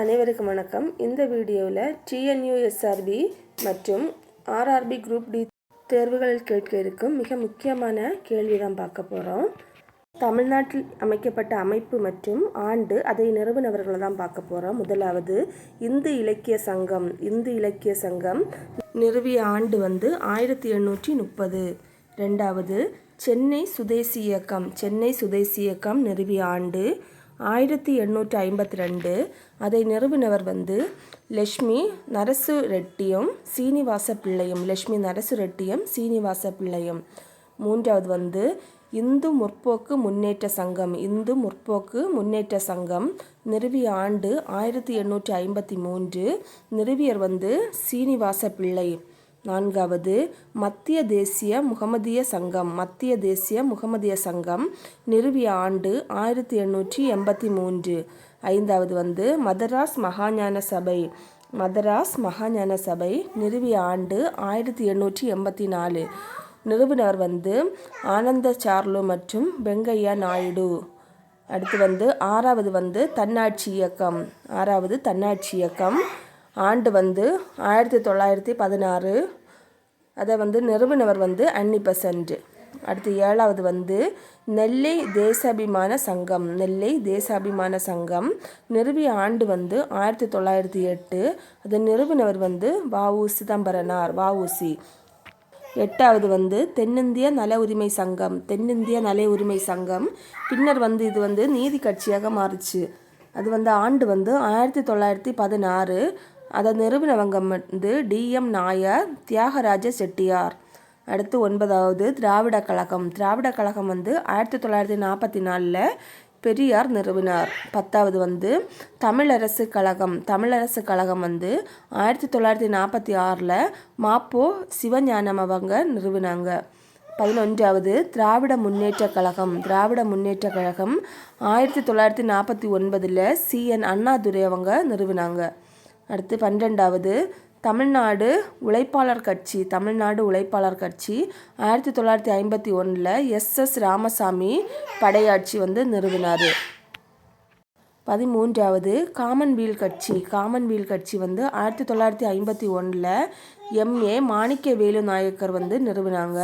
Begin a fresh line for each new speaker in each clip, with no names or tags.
அனைவருக்கும் வணக்கம். இந்த வீடியோவில் டிஎன்யூஎஸ்ஆர்பி மற்றும் ஆர்ஆர்பி குரூப் டி தேர்வுகளில் கேட்க இருக்கும் மிக முக்கியமான கேள்வி தான் பார்க்க போகிறோம் தமிழ்நாட்டில் அமைக்கப்பட்ட அமைப்பு மற்றும் ஆண்டு அதை நிறுவனவர்களை தான் பார்க்க போகிறோம் முதலாவது இந்து இலக்கிய சங்கம். இந்து இலக்கிய சங்கம் நிறுவிய ஆண்டு வந்து ஆயிரத்தி எண்ணூற்றி முப்பது. ரெண்டாவது சென்னை சுதேசி இயக்கம். சென்னை சுதேசி இயக்கம் நிறுவிய ஆண்டு ஆயிரத்தி எண்ணூற்றி ஐம்பத்தி ரெண்டு அதை நிறுவினவர் வந்து லக்ஷ்மி நரசு ரெட்டியும் சீனிவாச பிள்ளையும் லக்ஷ்மி நரசு ரெட்டியும் சீனிவாச பிள்ளையும் மூன்றாவது வந்து இந்து முற்போக்கு முன்னேற்ற சங்கம் இந்து முற்போக்கு முன்னேற்ற சங்கம் நிறுவிய ஆண்டு ஆயிரத்தி எண்ணூற்றி ஐம்பத்தி மூன்று. நிறுவியர் வந்து சீனிவாச பிள்ளை நான்காவது மத்திய தேசிய முகமதிய சங்கம் மத்திய தேசிய முகமதிய சங்கம் நிறுவிய ஆண்டு ஆயிரத்தி எண்ணூற்றி எண்பத்தி மூன்று. ஐந்தாவது வந்து மதராஸ் மகாஞான சபை மதராஸ் மகாஞான சபை நிறுவிய ஆண்டு ஆயிரத்தி எண்ணூற்றி எண்பத்தி நாலு. நிறுவனர் வந்து ஆனந்த சார்லு மற்றும் வெங்கையா நாயுடு. அடுத்து வந்து ஆறாவது வந்து தன்னாட்சி இயக்கம். ஆறாவது தன்னாட்சி இயக்கம். ஆண்டு வந்து ஆயிரத்தி தொள்ளாயிரத்தி பதினாறு. அதை வந்து நிறுவனவர் வந்து அன்னி பெசன்ட். அடுத்து ஏழாவது வந்து நெல்லை தேசாபிமான சங்கம். நெல்லை தேசாபிமான சங்கம் நிறுவிய ஆண்டு வந்து ஆயிரத்தி தொள்ளாயிரத்தி எட்டு. அது நிறுவினவர் வந்து வஉ சிதம்பரனார் வஉசி எட்டாவது வந்து தென்னிந்திய நல உரிமை சங்கம் தென்னிந்திய நல உரிமை சங்கம். பின்னர் வந்து இது வந்து நீதி கட்சியாக மாறுச்சு. அது வந்து ஆண்டு வந்து ஆயிரத்தி தொள்ளாயிரத்தி பதினாறு. அதை நிறுவினவங்க வந்து டிஎம் நாயர் தியாகராஜ செட்டியார். அடுத்து ஒன்பதாவது திராவிட கழகம். திராவிட கழகம் வந்து ஆயிரத்தி தொள்ளாயிரத்தி நாற்பத்தி நாலில் பெரியார் நிறுவினார். பத்தாவது வந்து தமிழரசு கழகம். தமிழரசு கழகம் வந்து ஆயிரத்தி தொள்ளாயிரத்தி நாற்பத்தி ஆறில் மாப்போ சிவஞானம் அவங்க நிறுவினாங்க. பதினொன்றாவது திராவிட முன்னேற்ற கழகம். திராவிட முன்னேற்ற கழகம் ஆயிரத்தி தொள்ளாயிரத்தி நாற்பத்தி ஒன்பதில் சிஎன் அண்ணாதுரை அவங்க நிறுவினாங்க. அடுத்து பன்னிரெண்டாவது தமிழ்நாடு உழைப்பாளர் கட்சி தமிழ்நாடு உழைப்பாளர் கட்சி. ஆயிரத்தி தொள்ளாயிரத்தி ஐம்பத்தி ஒன்றில் எஸ் எஸ் ராமசாமி படையாட்சி வந்து நிறுவினார். பதிமூன்றாவது காமன்வீல் கட்சி. காமன்வீல் கட்சி வந்து ஆயிரத்தி தொள்ளாயிரத்தி ஐம்பத்தி ஒன்றில் எம்ஏ மாணிக்க வேலு நாயக்கர் வந்து நிறுவினாங்க.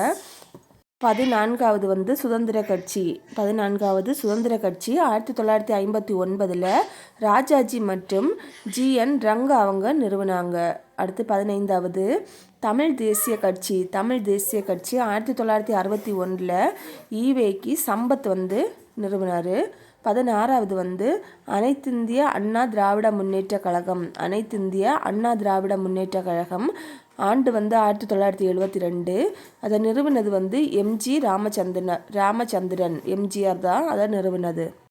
பதினான்காவது வந்து சுதந்திர கட்சி. பதினான்காவது சுதந்திர கட்சி ஆயிரத்தி தொள்ளாயிரத்தி ஐம்பத்தி ஒன்பதில் ராஜாஜி மற்றும் ஜிஎன் ரங்க அவங்க நிறுவனாங்க. அடுத்து பதினைந்தாவது தமிழ் தேசிய கட்சி. தமிழ் தேசிய கட்சி ஆயிரத்தி தொள்ளாயிரத்தி அறுபத்தி ஒன்றில் ஈவேக்கி சம்பத் வந்து நிறுவனார். பதினாறாவது வந்து அனைத்திந்திய அண்ணா திராவிட முன்னேற்ற கழகம். அனைத்திந்திய அண்ணா திராவிட முன்னேற்ற கழகம். ஆண்டு வந்து ஆயிரத்தி தொள்ளாயிரத்தி எழுபத்தி ரெண்டு அதை நிறுவினது வந்து எம்ஜி ராமச்சந்திரன். ராமச்சந்திரன் எம்ஜிஆர் தான் அதை நிறுவினது.